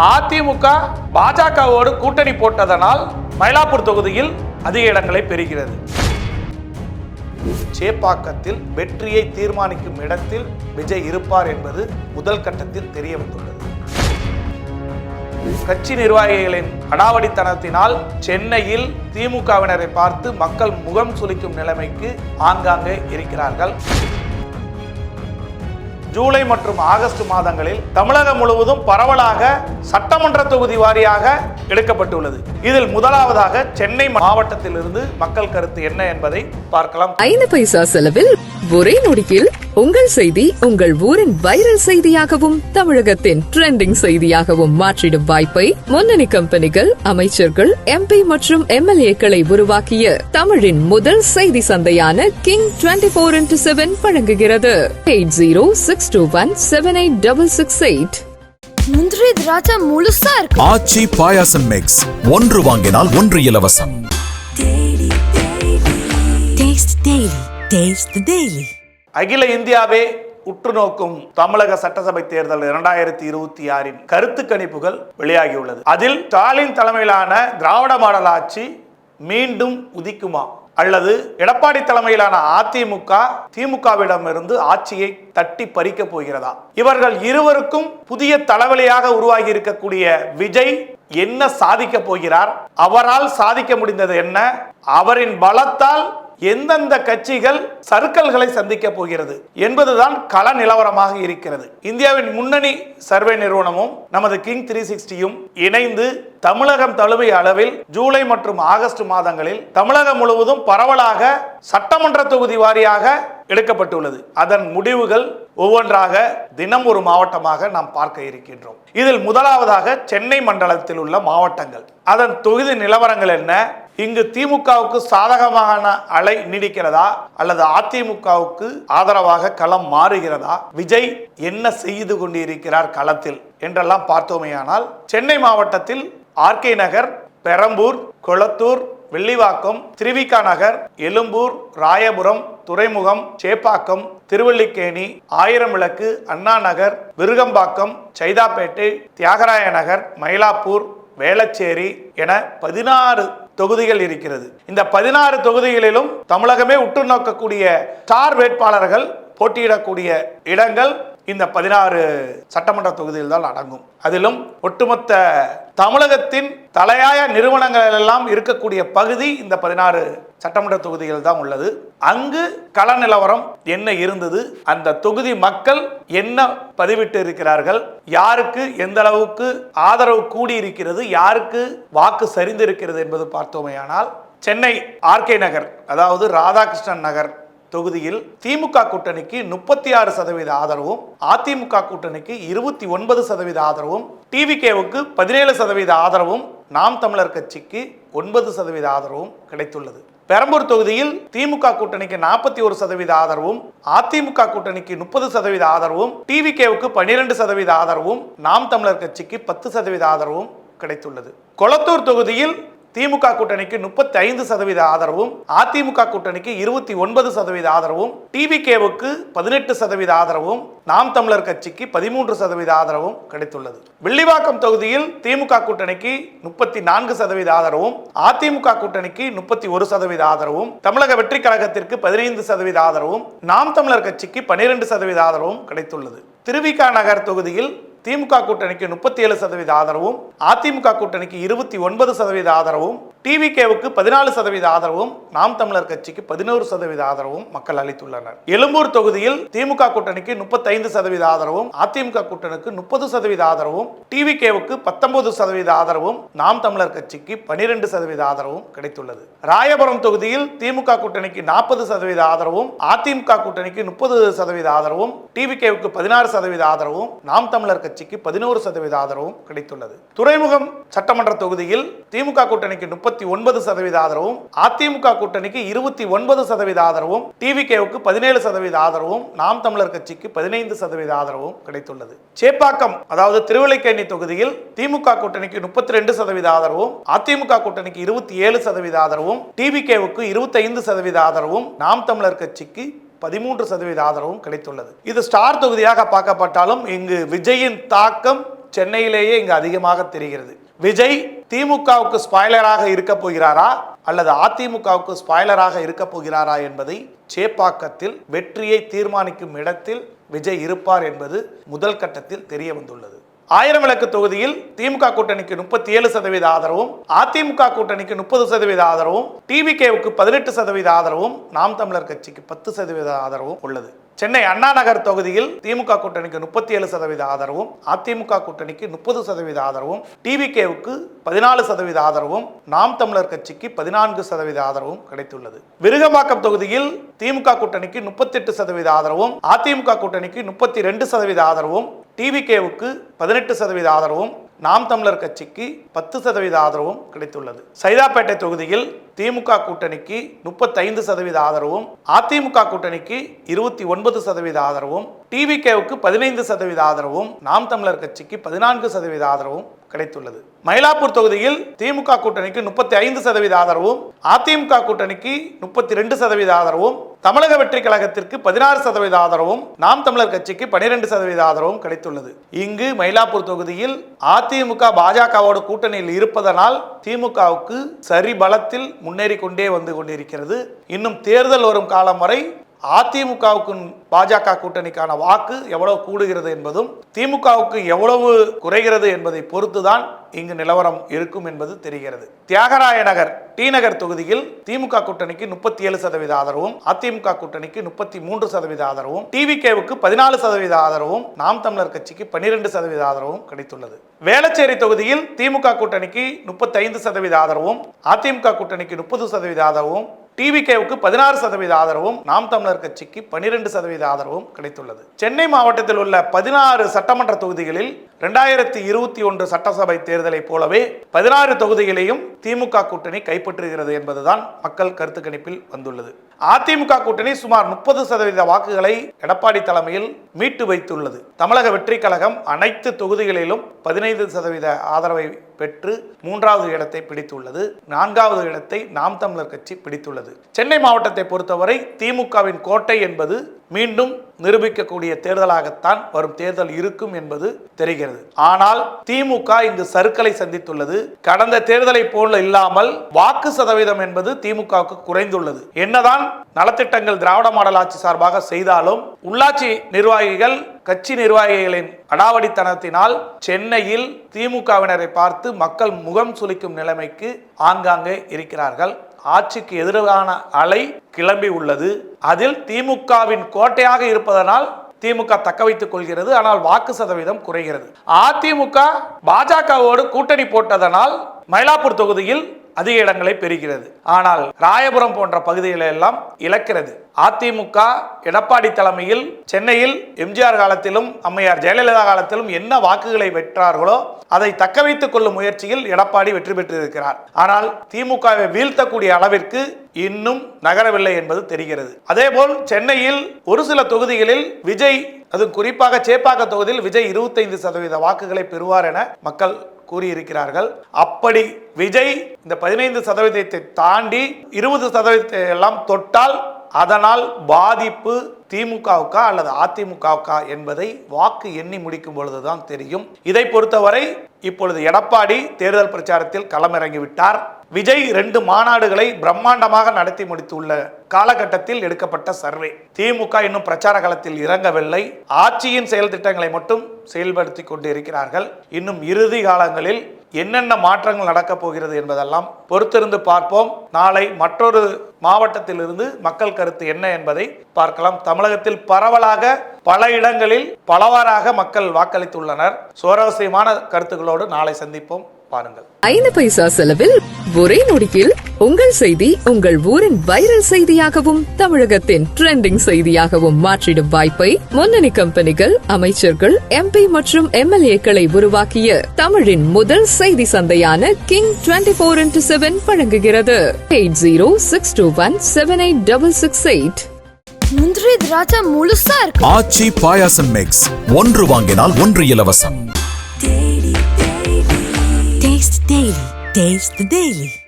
அதிமுக பாஜகவோடு கூட்டணி போட்டதனால் மயிலாப்பூர் தொகுதியில் அதிக இடங்களை பெறுகிறது. சேப்பாக்கத்தில் வெற்றியை தீர்மானிக்கும் இடத்தில் விஜய் இருப்பார் என்பது முதல் கட்டத்தில் தெரிய வந்துள்ளது கட்சி நிர்வாகிகளின் அடாவடித்தனத்தினால் சென்னையில் திமுகவினரை பார்த்து மக்கள் முகம் சுளிக்கும் நிலைமைக்கு ஆங்காங்கே இருக்கிறார்கள். ஜூலை மற்றும் ஆகஸ்ட் மாதங்களில் தமிழகம் முழுவதும் பரவலாக சட்டமன்ற தொகுதி வாரியாக எடுக்கப்பட்டுள்ளது. இதில் முதலாவதாக சென்னை மாவட்டத்திலிருந்து மக்கள் கருத்து என்ன என்பதை பார்க்கலாம். ஐந்து பைசா செலவில் ஒரே நொடியில் உங்கள் செய்தி உங்கள் ஊரின் வைரல் செய்தியாகவும் தமிழகத்தின் ட்ரெண்டிங் செய்தியாகவும் மாற்றிடும் வாய்ப்பை முன்னணி கம்பெனிகள் அமைச்சர்கள் எம்பி மற்றும் எம்எல்ஏக்களை உருவாக்கிய தமிழின் முதல் செய்தி சந்தையான king twenty four into seven வழங்குகிறது. Eight zero six two one seven eight double six eight முந்திரி திராட்சை முழுசா இருக்கு. ஆச்சி பாயாசம் மிக்ஸ் ஒன்று வாங்கினால் ஒன்று இலவசம். Taste Daily. Taste the Daily. அகில இந்தியாவே உற்று நோக்கும் தமிழக சட்டசபை தேர்தல் இரண்டாயிரத்தி இருபத்தி ஆறின் கருத்து கணிப்புகள் வெளியாகியுள்ளது. அதில் ஸ்டாலின் தலைமையிலான திராவிட மாடல் ஆட்சி மீண்டும் உதிக்குமா? அல்லது எடப்பாடி தலைமையிலான அதிமுக திமுகவிடமிருந்து ஆட்சியை தட்டி பறிக்க போகிறதா? இவர்கள் இருவருக்கும் புதிய தலைவலியாக உருவாகி இருக்கக்கூடிய விஜய் என்ன சாதிக்க போகிறார்? அவரால் சாதிக்க முடிந்தது என்ன? அவரின் பலத்தால் எந்தெந்த கட்சிகள் சர்க்கல்களை சந்திக்க போகிறது என்பதுதான் கள நிலவரமாக இருக்கிறது. இந்தியாவின் முன்னணி சர்வே நிறுவனமும் நமது கிங் த்ரீ சிக்ஸ்டியும் இணைந்து தமிழகம் தழுவிய அளவில் ஜூலை மற்றும் ஆகஸ்ட் மாதங்களில் தமிழகம் முழுவதும் பரவலாக சட்டமன்ற தொகுதி வாரியாக எடுக்கப்பட்டுள்ளது. அதன் முடிவுகள் ஒவ்வொன்றாக தினம் ஒரு மாவட்டமாக நாம் பார்க்க இருக்கின்றோம். இதில் முதலாவதாக சென்னை மண்டலத்தில் உள்ள மாவட்டங்கள். அதன் தொகுதி நிலவரங்கள் என்ன? இங்கு திமுகவுக்கு சாதகமான அலை நீடிக்கிறதா அல்லது அதிமுகவுக்கு ஆதரவாக களம் மாறுகிறதா? விஜய் என்ன செய்து கொண்டிருக்கிறார் களத்தில்? என்றெல்லாம் பார்த்தோமேயானால் சென்னை மாவட்டத்தில் ஆர்கே நகர் பெரம்பூர் கொளத்தூர் வெள்ளிவாக்கம் திருவிகா நகர் எழும்பூர் ராயபுரம் துறைமுகம் சேப்பாக்கம் திருவள்ளிக்கேணி ஆயிரம் விளக்கு அண்ணா நகர் விருகம்பாக்கம் சைதாப்பேட்டை தியாகராய நகர் மயிலாப்பூர் வேளச்சேரி என பதினாறு தொகுதிகள் இருக்கிறது. இந்த பதினாறு தொகுதிகளிலும் தமிழகமே உற்று நோக்கக்கூடிய ஸ்டார் வேட்பாளர்கள் போட்டியிடக்கூடிய இடங்கள் இந்த பதினாறு சட்டமன்ற தொகுதியில் தான் அடங்கும். அதிலும் ஒட்டுமொத்த தமிழகத்தின் தலையாய நிறுவனங்கள் எல்லாம் இருக்கக்கூடிய பகுதி இந்த பதினாறு சட்டமன்ற தொகுதிகள் தான் உள்ளது. அங்கு கள நிலவரம் என்ன இருந்தது? அந்த தொகுதி மக்கள் என்ன பதிவிட்டு இருக்கிறார்கள்? யாருக்கு எந்த அளவுக்கு ஆதரவு கூடி இருக்கிறது யாருக்கு வாக்கு சரிந்திருக்கிறது என்பது பார்த்தோமேயானால் சென்னை ஆர்கே நகர் அதாவது ராதாகிருஷ்ணன் நகர் தொகுதியில் திமுக கூட்டணிக்கு முப்பத்தி ஆறு சதவீத ஆதரவும் அதிமுக கூட்டணிக்கு இருபத்தி ஒன்பது சதவீத ஆதரவும் டிவிகேவுக்கு பதினேழு சதவீத ஆதரவும் நாம் தமிழர் கட்சிக்கு ஒன்பது சதவீத ஆதரவும் கிடைத்துள்ளது. பெரம்பூர் தொகுதியில் திமுக கூட்டணிக்கு நாற்பத்தி ஒரு சதவீத ஆதரவும் அதிமுக கூட்டணிக்கு முப்பது சதவீத ஆதரவும் டிவிகேவுக்கு பன்னிரெண்டு சதவீத ஆதரவும் நாம் தமிழர் கட்சிக்கு பத்து சதவீத ஆதரவும் கிடைத்துள்ளது. கொளத்தூர் தொகுதியில் திமுக கூட்டணிக்கு முப்பத்தி ஐந்து சதவீத ஆதரவும் அதிமுக கூட்டணிக்கு இருபத்தி ஒன்பது சதவீத ஆதரவும் டிவிகேவுக்கு பதினெட்டு சதவீத ஆதரவும் நாம் தமிழர் கட்சிக்கு பதிமூன்று சதவீத ஆதரவும் கிடைத்துள்ளது. வில்லிவாக்கம் தொகுதியில் திமுக கூட்டணிக்கு முப்பத்தி நான்கு சதவீத ஆதரவும் அதிமுக கூட்டணிக்கு முப்பத்தி ஒரு சதவீத ஆதரவும் தமிழக வெற்றி கழகத்திற்கு பதினைந்து சதவீத ஆதரவும் நாம் தமிழர் கட்சிக்கு பனிரெண்டு சதவீத ஆதரவும் கிடைத்துள்ளது. திருவிகா நகர் தொகுதியில் திமுக கூட்டணிக்கு முப்பத்தி ஏழு சதவீத ஆதரவும் அதிமுக கூட்டணிக்கு இருபத்தி ஒன்பது சதவீத ஆதரவும் டிவிகேவுக்கு பதினாலு சதவீத ஆதரவும் நாம் தமிழர் கட்சிக்கு பதினோரு சதவீத ஆதரவும் மக்கள் அளித்துள்ளனர். எழும்பூர் தொகுதியில் திமுக கூட்டணிக்கு முப்பத்தைந்து சதவீத ஆதரவும் அதிமுக கூட்டணிக்கு முப்பது சதவீத ஆதரவும் டிவிகேவுக்கு பத்தொன்பது சதவீத ஆதரவும் நாம் தமிழர் கட்சிக்கு பனிரெண்டு சதவீத ஆதரவும் கிடைத்துள்ளது. ராயபுரம் தொகுதியில் திமுக கூட்டணிக்கு நாற்பது சதவீத ஆதரவும் அதிமுக கூட்டணிக்கு முப்பது சதவீத ஆதரவும் டிவிகேவுக்கு பதினாறு சதவீத ஆதரவும் நாம் தமிழர் கட்சி கட்சிக்கு பதினோரு சதவீத ஆதரவும் கிடைத்துள்ளது. துறைமுகம் சட்டமன்ற தொகுதியில் திமுக கூட்டணிக்கு முப்பத்தி ஒன்பது சதவீத ஆதரவும் அதிமுக கூட்டணிக்கு இருபத்தி ஒன்பது சதவீத ஆதரவும் டிவிகேவுக்கு பதினேழு சதவீத ஆதரவும் நாம் தமிழர் கட்சிக்கு பதினைந்து சதவீத ஆதரவும் கிடைத்துள்ளது. சேப்பாக்கம் அதாவது திருவள்ளிக்கேணி தொகுதியில் திமுக கூட்டணிக்கு முப்பத்தி ரெண்டு சதவீத ஆதரவும் அதிமுக கூட்டணிக்கு இருபத்தி ஏழு சதவீத ஆதரவும் டிவிகேவுக்கு இருபத்தைந்து சதவீத ஆதரவும் நாம் தமிழர் கட்சிக்கு பதிமூன்று சதவீத ஆதரவும் கிடைத்துள்ளது. இது ஸ்டார் தொகுதியாக பார்க்கப்பட்டாலும் இங்கு விஜயின் தாக்கம் சென்னையிலேயே இங்கு அதிகமாக தெரிகிறது. விஜய் திமுகவுக்கு ஸ்பாய்லராக இருக்க போகிறாரா? அல்லது அதிமுகவுக்கு ஸ்பாய்லராக இருக்க போகிறாரா என்பதை சேப்பாக்கத்தில் வெற்றியை தீர்மானிக்கும் இடத்தில் விஜய் இருப்பார் என்பது முதல் கட்டத்தில் தெரிய வந்துள்ளது. ஆயிரம் விளக்கு தொகுதியில் திமுக கூட்டணிக்கு முப்பத்தி ஏழு சதவீத ஆதரவும் அதிமுக கூட்டணிக்கு முப்பது சதவீத ஆதரவும் டிவிகேவுக்கு பதினெட்டு சதவீத ஆதரவும் நாம் தமிழர் கட்சிக்கு பத்து சதவீத ஆதரவும் உள்ளது. சென்னை அண்ணா நகர் தொகுதியில் திமுக கூட்டணிக்கு முப்பத்தி ஏழு சதவீத ஆதரவும் அதிமுக கூட்டணிக்கு முப்பது சதவீத ஆதரவும் டிவிகேவுக்கு பதினாலு சதவீத ஆதரவும் நாம் தமிழர் கட்சிக்கு பதினான்கு சதவீத ஆதரவும் கிடைத்துள்ளது. விருகம்பாக்கம் தொகுதியில் திமுக கூட்டணிக்கு முப்பத்தெட்டு சதவீத ஆதரவும் அதிமுக கூட்டணிக்கு முப்பத்தி ரெண்டு சதவீத ஆதரவும் டிவிகேவுக்கு பதினெட்டு சதவீத ஆதரவும் நாம் தமிழர் கட்சிக்கு பத்து சதவீத ஆதரவும் கிடைத்துள்ளது. சைதாப்பேட்டை தொகுதியில் திமுக கூட்டணிக்கு முப்பத்தைந்து சதவீத ஆதரவும் அதிமுக கூட்டணிக்கு இருபத்தி ஒன்பது சதவீத ஆதரவும் டிவிகேவுக்கு பதினைந்து சதவீத ஆதரவும் நாம் தமிழர் கட்சிக்கு பதினான்கு சதவீத ஆதரவும் கிடைத்துள்ளது. மயிலாப்பூர் தொகுதியில் திமுக கூட்டணிக்கு முப்பத்தி ஐந்து சதவீத ஆதரவும் அதிமுக கூட்டணிக்கு முப்பத்தி ரெண்டு சதவீத ஆதரவும் தமிழக வெற்றி கழகத்திற்கு பதினாறு சதவீத ஆதரவும் நாம் தமிழர் கட்சிக்கு பனிரெண்டு சதவீத ஆதரவும் கிடைத்துள்ளது. இங்கு மயிலாப்பூர் தொகுதியில் அதிமுக பாஜகவோட கூட்டணியில் இருப்பதனால் திமுகவுக்கு சரி பலத்தில் முன்னேறி கொண்டே வந்து கொண்டிருக்கிறது. இன்னும் தேர்தல் வரும் காலம் வரை அதிமுகவுக்கு பாஜக கூட்டணிக்கான வாக்கு எவ்வளவு கூடுகிறது என்பதும் திமுகவுக்கு எவ்வளவு குறைகிறது என்பதை பொறுத்துதான் இங்கு நிலவரம் இருக்கும் என்பது தெரிகிறது. தியாகராய நகர் டி நகர் தொகுதியில் திமுக கூட்டணிக்கு முப்பத்தி ஏழு சதவீத ஆதரவும் அதிமுக கூட்டணிக்கு முப்பத்தி மூன்று சதவீத ஆதரவும் டிவிகேவுக்கு பதினாலு சதவீத ஆதரவும் நாம் தமிழர் கட்சிக்கு பன்னிரெண்டு சதவீத ஆதரவும் கிடைத்துள்ளது. வேளச்சேரி தொகுதியில் திமுக கூட்டணிக்கு முப்பத்தைந்து சதவீத ஆதரவும் அதிமுக கூட்டணிக்கு முப்பது சதவீத ஆதரவும் டிவிகேவுக்கு பதினாறு சதவீத ஆதரவும் நாம் தமிழர் கட்சிக்கு பனிரெண்டு சதவீத ஆதரவும் கிடைத்துள்ளது. சென்னை மாவட்டத்தில் உள்ள பதினாறு சட்டமன்ற தொகுதிகளில் இரண்டாயிரத்தி இருபத்தி ஒன்று சட்டசபை தேர்தலைப் போலவே பதினாறு தொகுதிகளையும் திமுக கூட்டணி கைப்பற்றுகிறது என்பதுதான் மக்கள் கருத்து கணிப்பில் வந்துள்ளது. அதிமுக கூட்டணி சுமார் முப்பது சதவீத வாக்குகளை எடப்பாடி தலைமையில் மீட்டு வைத்துள்ளது. தமிழக வெற்றி கழகம் அனைத்து தொகுதிகளிலும் பதினைந்து சதவீத ஆதரவை பெற்று மூன்றாவது இடத்தை பிடித்துள்ளது. நான்காவது இடத்தை நாம் தமிழர் கட்சி பிடித்துள்ளது. சென்னை மாவட்டத்தை பொறுத்தவரை திமுகவின் கோட்டை என்பது மீண்டும் நிரூபிக்கக்கூடிய தேர்தலாகத்தான் வரும் தேர்தல் இருக்கும் என்பது தெரிகிறது. ஆனால் திமுக இங்கு சருக்களை சந்தித்துள்ளது. கடந்த தேர்தலை போல இல்லாமல் வாக்கு சதவீதம் என்பது திமுகவுக்கு குறைந்துள்ளது. என்னதான் நலத்திட்டங்கள் திராவிட மாடல் ஆட்சி சார்பாக செய்தாலும் உள்ளாட்சி நிர்வாகிகள் கட்சி நிர்வாகிகளின் அடாவடித்தனத்தினால் சென்னையில் திமுகவினரை பார்த்து மக்கள் முகம் சுளிக்கும் நிலைமைக்கு ஆங்காங்கே இருக்கிறார்கள். ஆட்சிக்கு எதிரான அலை கிளம்பி உள்ளது. அதில் திமுகவின் கோட்டையாக இருப்பதனால் திமுக தக்க வைத்துக் கொள்கிறது. ஆனால் வாக்கு சதவீதம் குறைகிறது. அதிமுக பாஜகவோடு கூட்டணி போட்டதனால் மயிலாப்பூர் தொகுதியில் அதிக இடங்களை பெறுகிறது. ஆனால் ராயபுரம் போன்ற பகுதிகளை எல்லாம் இழக்கிறது. அதிமுக எடப்பாடி தலைமையில் சென்னையில் எம்ஜிஆர் காலத்திலும் அம்மையார் ஜெயலலிதா காலத்திலும் என்ன வாக்குகளை வெற்றார்களோ அதை தக்க வைத்துக் கொள்ளும் முயற்சியில் எடப்பாடி வெற்றி பெற்றிருக்கிறார். ஆனால் திமுகவை வீழ்த்தக்கூடிய அளவிற்கு இன்னும் நகரவில்லை என்பது தெரிகிறது. அதேபோல் சென்னையில் ஒரு சில தொகுதிகளில் விஜய் அது குறிப்பாக சேப்பாக்க தொகுதியில் விஜய் இருபத்தைந்து சதவீத வாக்குகளை பெறுவார் என மக்கள் கூறியிருக்கிறார்கள். அப்படி விஜய் இந்த பதினைந்து சதவீதத்தை தாண்டி இருபது சதவீதத்தை எல்லாம் தொட்டால் அதனால் பாதிப்பு திமுகவுக்கா அல்லது அதிமுகவுக்கா என்பதை வாக்கு எண்ணி முடிக்கும் பொழுதுதான் தெரியும். இதை பொறுத்தவரை இப்பொழுது எடப்பாடி தேர்தல் பிரச்சாரத்தில் களமிறங்கிவிட்டார் விஜய் ரெண்டு மாநாடுகளை பிரம்மாண்டமாக நடத்தி முடித்துள்ள காலகட்டத்தில் எடுக்கப்பட்ட சர்வே. திமுக இன்னும் பிரச்சார களத்தில் இறங்கவில்லை. ஆட்சியின் செயல் திட்டங்களை மட்டும் செயல்படுத்தி கொண்டு இருக்கிறார்கள் இன்னும் இறுதி காலங்களில் என்னென்ன மாற்றங்கள் நடக்கப் போகிறது என்பதெல்லாம் பொறுத்திருந்து பார்ப்போம். நாளை மற்றொரு மாவட்டத்திலிருந்து மக்கள் கருத்து என்ன என்பதை பார்க்கலாம். தமிழகத்தில் பரவலாக பல இடங்களில் பலவாறாக மக்கள் வாக்களித்துள்ளனர். சுவாரஸ்யமான கருத்துக்களோடு நாளை சந்திப்போம். பாருங்கள். ஐந்து பைசா செலவில் ஒரே நொடியில் உங்கள் செய்தி உங்கள் ஊரின் வைரல் செய்தியாகவும் தமிழகத்தின் ட்ரெண்டிங் செய்தியாகவும் மாற்றிடும் வாய்ப்பை முன்னணி கம்பெனிகள் அமைச்சர்கள் எம்பி மற்றும் எம்எல்ஏக்களை உருவாக்கிய தமிழின் முதல் செய்தி சந்தையான king twenty four into seven வழங்குகிறது. Eight zero six two one seven eight double six eight முந்திரி திராட்சை முழுசா இருக்கு. ஆச்சி பாயாசம் மிக்ஸ் ஒன்று வாங்கினால் ஒன்று இலவசம். Taste the Daily.